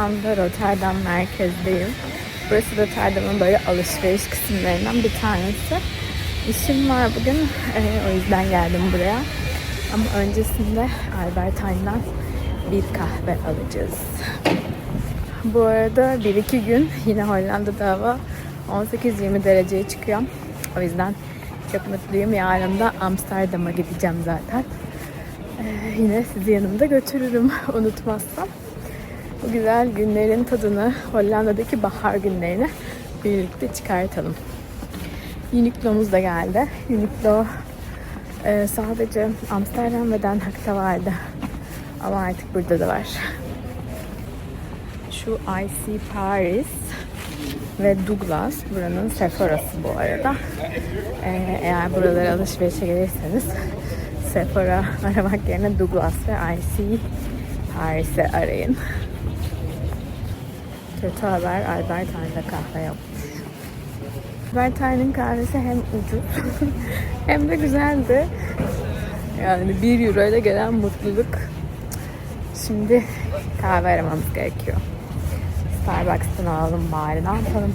anda Rotterdam merkezdeyim. Burası Rotterdam'ın böyle alışveriş kısımlarından bir tanesi. İşim var bugün. Ee, o yüzden geldim buraya. Ama öncesinde Albert Heijn'dan bir kahve alacağız. Bu arada 1-2 gün yine Hollanda'da hava 18-20 dereceye çıkıyor. O yüzden çok mutluyum. Yarın da Amsterdam'a gideceğim zaten. Ee, yine sizi yanımda götürürüm unutmazsam. Bu güzel günlerin tadını, Hollanda'daki bahar günlerini birlikte çıkartalım. Uniqlo'muz da geldi. Uniqlo e, sadece Amsterdam ve Den Haag'ta vardı. Ama artık burada da var. Şu IC Paris ve Douglas buranın Sephora'sı bu arada. Ee, eğer buralara alışverişe gelirseniz Sephora aramak yerine Douglas ve IC Paris'i arayın. Kötü haber Albert Heijn'da kahve yapmış. Albert Heijn'in kahvesi hem ucuz hem de güzeldi. Yani 1 euro ile gelen mutluluk. Şimdi kahve aramamız gerekiyor. Starbucks'tan alalım bari. Ne yapalım?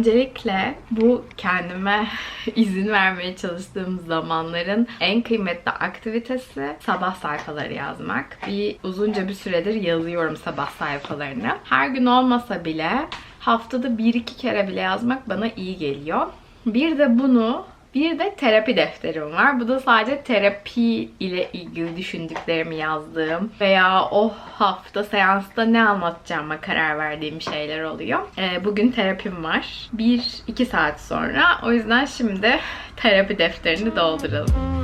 Öncelikle bu kendime izin vermeye çalıştığım zamanların en kıymetli aktivitesi sabah sayfaları yazmak. Bir uzunca bir süredir yazıyorum sabah sayfalarını. Her gün olmasa bile haftada bir iki kere bile yazmak bana iyi geliyor. Bir de bunu bir de terapi defterim var. Bu da sadece terapi ile ilgili düşündüklerimi yazdığım veya o hafta seansta ne anlatacağıma karar verdiğim şeyler oluyor. Ee, bugün terapim var. 1-2 saat sonra. O yüzden şimdi terapi defterini dolduralım.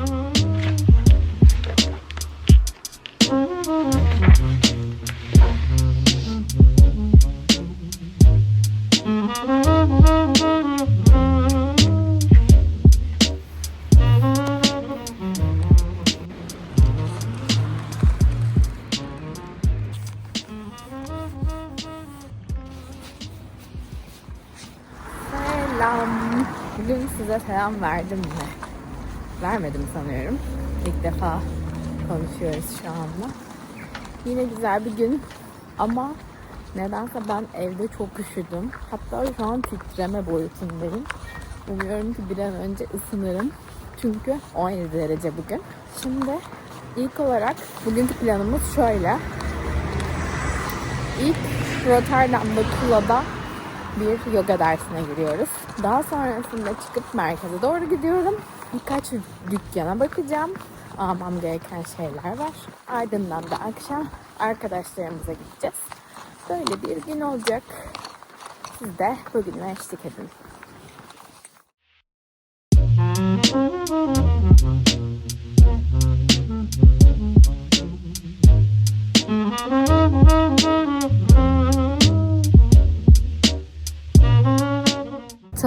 Selam. Bugün size selam verdim mi? Vermedim sanıyorum. İlk defa konuşuyoruz şu anda. Yine güzel bir gün ama nedense ben evde çok üşüdüm. Hatta şu an titreme boyutundayım. Umuyorum ki bir an önce ısınırım. Çünkü 17 derece bugün. Şimdi ilk olarak bugünkü planımız şöyle. İlk Rotterdam'da Kula'da bir yoga dersine giriyoruz. Daha sonrasında çıkıp merkeze doğru gidiyorum. Birkaç dükkana bakacağım. Almam gereken şeyler var. Ardından da akşam arkadaşlarımıza gideceğiz. Böyle bir gün olacak. Siz de bugünle eşlik edin.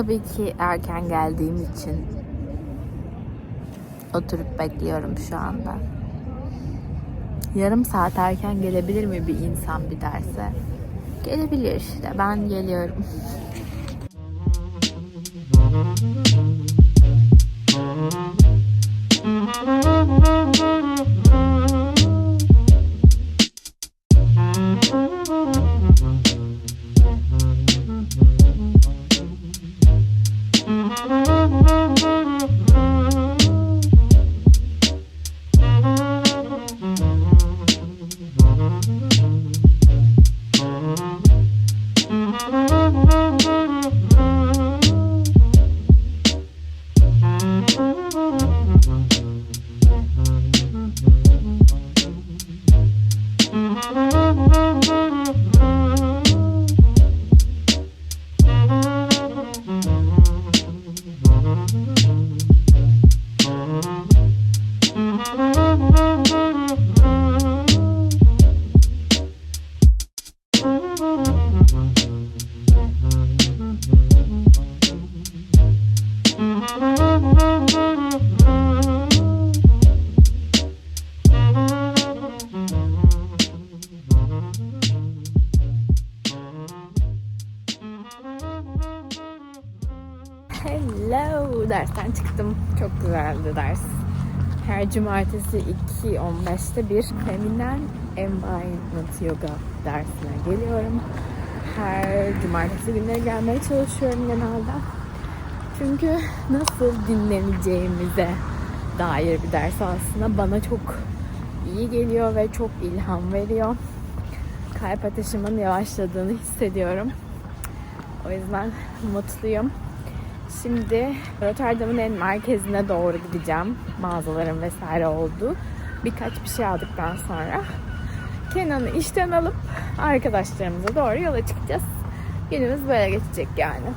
Tabii ki erken geldiğim için oturup bekliyorum şu anda. Yarım saat erken gelebilir mi bir insan bir derse? Gelebilir işte. Ben geliyorum. dersten çıktım. Çok güzeldi ders. Her cumartesi 2.15'te bir feminen embodiment yoga dersine geliyorum. Her cumartesi günleri gelmeye çalışıyorum genelde. Çünkü nasıl dinleneceğimize dair bir ders aslında bana çok iyi geliyor ve çok ilham veriyor. Kalp ateşimin yavaşladığını hissediyorum. O yüzden mutluyum. Şimdi Rotterdam'ın en merkezine doğru gideceğim. Mağazaların vesaire olduğu. Birkaç bir şey aldıktan sonra Kenan'ı işten alıp arkadaşlarımıza doğru yola çıkacağız. Günümüz böyle geçecek yani.